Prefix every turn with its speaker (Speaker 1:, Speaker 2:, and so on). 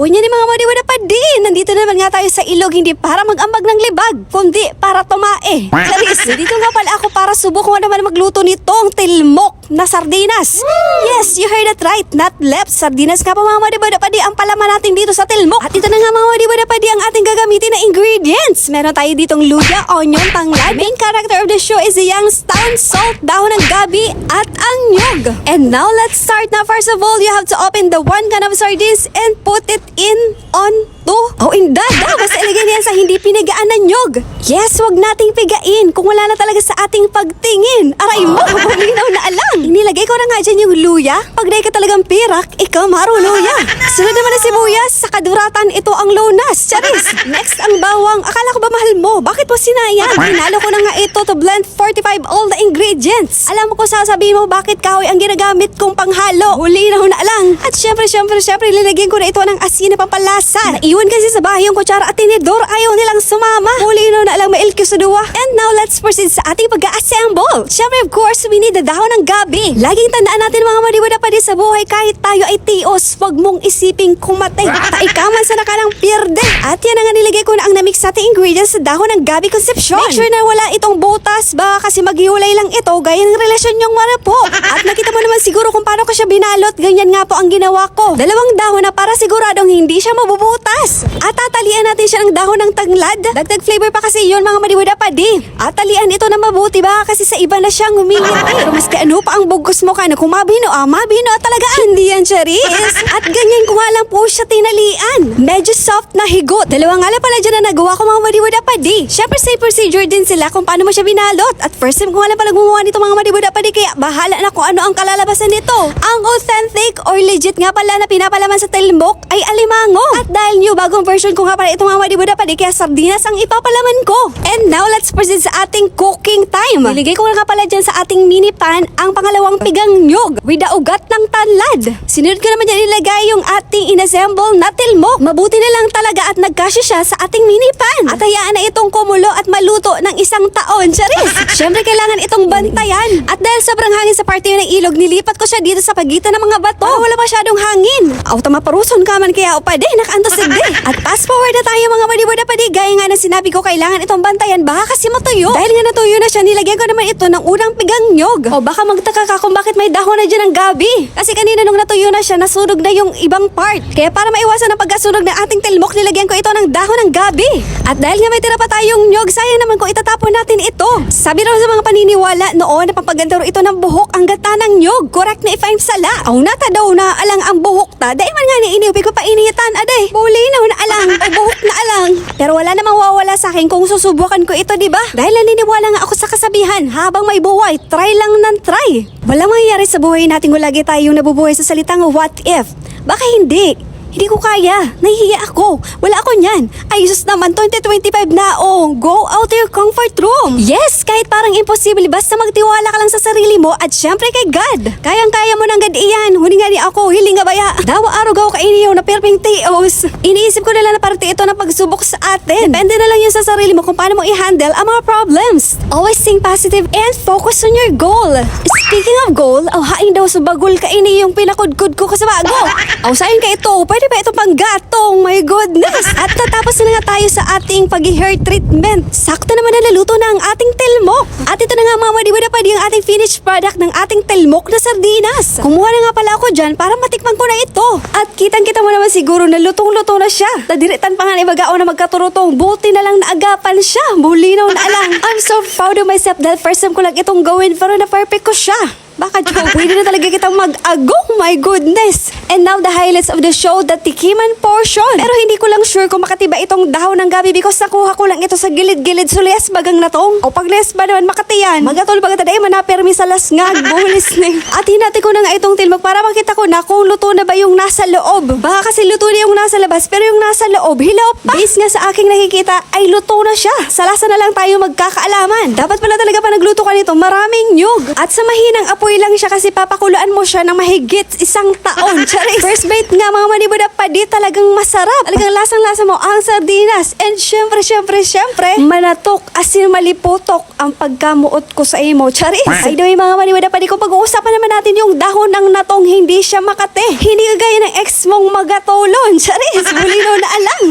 Speaker 1: Unya ni mga madiwada pa din. Nandito na naman nga tayo sa ilog hindi para mag-ambag ng libag, kundi para tumae. Charis, dito nga pala ako para subukan nga naman magluto nitong tilmok na sardinas. Yes, you heard that right. Not left. Sardinas nga pa mga madiwada pa di ang palaman natin dito sa tilmok. At ito na nga mga madiwada pa di ang ating gagamitin na ingredients. Meron tayo ditong luya, onion, tanglad. Main character of the show is the Youngstown salt, dahon ng gabi, at ang nyog. And now let's start. Now first of all, you have to open the one can of sardines and put it in on to. Oh, inda daw. Basta ilagay niyan sa hindi pinagaan na nyog. Yes, wag nating pigain kung wala na talaga sa ating pagtingin. Aray mo, malinaw na alang. Inilagay ko na nga dyan yung luya. Pag ka talagang pirak, ikaw marunuya. Sunod naman na sibuyas, sa kaduratan ito ang lunas. Charis. Next ang bawang. Akala ko ba mahal mo? Bakit mo sinayang? Hinalo ko na nga ito to blend 45 all the ingredients. Alam mo kung sasabihin mo bakit kahoy ang ginagamit kong panghalo. Huli na na lang. At syempre, syempre, syempre, lilagyan ko na ito ng asin na pampalasa. Naiwan kasi sa bahay yung kutsara at tinidor. Ayaw nilang sumama. Huli na na lang mailkyo sa duwa. And now, let's proceed sa ating pag-assemble. Syempre, of course, we need the dahon ng gabi. Laging tandaan natin mga madiwada pa din sa buhay kahit tayo ay tios. Huwag mong isiping kumatay. Taikaman sa nakalang pierde. At yan ang nga nilagay ko na ang namix sa ating ingredients sa dahon ng gabi conception. Make sure na wala itong butas. Baka kasi maghiwalay lang ito gaya ng relasyon niyong marapo. At nakita mo naman siguro kung paano ko siya binalot. Ganyan nga po ang ginawa ko. Dalawang dahon na para siguradong hindi siya mabubutas. At tatalian natin siya ng dahon ng tanglad. Dagdag flavor pa kasi yun mga madiwada pa di. At talian ito na mabuti ba kasi sa iba na siyang umingiti. Pero maski ano pa ang bugos mo ka na kung mabino ah, mabino talaga. Hindi yan Charis. At ganyan ko nga lang po siya tinalian. Medyo soft na higot. Dalawa nga lang pala dyan na nagawa ko mga madiwada pa di. Siyempre sa procedure din sila kung paano mo siya binalot. At first time ko nga lang pala gumawa nito mga madiwada pa di kaya bahala na kung ano ang kalalabasan nito. Ang authentic or legit nga pala na pinapalaman sa telmok ay alimango. At dahil new bagong version ko nga pala itong mga madiwada pa di kaya sardinas ang ipapalaman ko. And now let's proceed sa ating cooking time. Niligay ko nga pala dyan sa ating mini pan ang pangalawang pigang nyog with the ugat ng tanlad. Sinunod ko naman dyan ilagay yung ating inassemble na tilmok. Mabuti na lang talaga at nagkasya siya sa ating mini pan. At hayaan na itong kumulo at maluto ng isang taon. Charis! Siyempre kailangan itong bantayan. At dahil sobrang hangin sa parte ng ilog, nilipat ko siya dito sa pagitan ng mga bato. Para wala masyadong hangin. Auto maparuson ka man kaya o pa di, nakanto sigdi. At fast forward na tayo mga madiwada pa di. Gaya nga ng sinabi ko, kailangan itong bantayan. Baka kasi matuyo. Dahil nga natuyo na siya, nilagyan ko naman ito ng unang pigang nyog. O baka magtaka ka kung bakit may dahon na dyan ng gabi. Kasi kanina nung natuyo na siya, nasunog na yung ibang part. Kaya para maiwasan ang pagkasunog ng ating tilmok, nilagyan ko ito ng dahon ng gabi. At dahil nga may tira pa tayong nyog, sayang naman kung itatapon natin ito. Sabi raw sa mga paniniwala noon na pampaganda raw ito ng buhok ang gata ng nyog. Correct na if I'm sala. Aw nata daw na alang ang buhok ta. Dahil man nga ni iniupi ko pa inihitan aday. Bulinaw na alang. O buhok na alang. Pero wala namang wawala sa akin kung susubukan ko ito, di ba? Dahil naniniwala nga ako sa kasabihan, habang may buhay, try lang ng try. Walang mangyayari sa buhay natin kung lagi tayong nabubuhay sa salitang what if. Baka hindi. Hindi ko kaya. Nahihiya ako. Wala ako niyan. Ay, naman, 2025 na, oh. Go out your comfort room. Yes, kahit parang imposible, basta magtiwala ka lang sa sarili mo at syempre kay God. Kayang-kaya mo nang God iyan. Huli nga ni ako, hiling nga baya. Dawa araw gaw ka iniyaw na perping tios. Iniisip ko na lang na parte ito na pagsubok sa atin. Depende na lang yun sa sarili mo kung paano mo i-handle ang mga problems. Always think positive and focus on your goal. Speaking of goal, oh, hain daw sa bagol ka ini yung pinakudkod ko sa bago. Aw, sayon ka ito. Pwede ba ito pang gatong? My goodness. At natapos na nga tayo sa ating pag-hair treatment. Sakto naman na naluto na ang ating telmok. At ito na nga mga madiwada pa yung ating finished product ng ating telmok na sardinas. Kumuha na nga pala ako dyan para matikman ko na ito. At kitang-kita mo naman siguro na lutong-luto na siya. Tadiritan pa nga ni Bagao na magkaturutong. Buti na lang naagapan siya. Bulinaw na alang. I'm so proud of myself dahil first time ko lang itong gawin pero na perfect ko siya. Baka Joe, pwede na talaga kitang mag-agong. My goodness. And now the highlights of the show, the tikiman portion. Pero hindi ko lang sure kung makatiba itong dahon ng gabi because nakuha ko lang ito sa gilid-gilid so liyas bagang natong. O pag liyas ba naman makatiyan. Magatol baga taday manapermi sa lasngag. Buhulis na. At hinati ko na nga itong tilmag para makita ko na kung luto na ba yung nasa loob. Baka kasi luto na yung nasa labas pero yung nasa loob, hilaw pa. Based nga sa aking nakikita ay luto na siya. Sa lasa na lang tayo magkakaalaman. Dapat pala talaga pa nagluto ka nito maraming nyug. At sa mahinang apoy baboy lang siya kasi papakuluan mo siya ng mahigit isang taon. Charis. First bite nga mga manibuda pa di talagang masarap. Talagang lasang-lasa mo ang sardinas. And syempre, syempre, syempre, manatok asin maliputok ang pagkamuot ko sa imo. Charis. Ay doy mga manibuda pa di ko pag-uusapan naman natin yung dahon ng natong hindi siya makate. Hindi kagaya ng ex mong magatolon. Charis. Bulino na alang.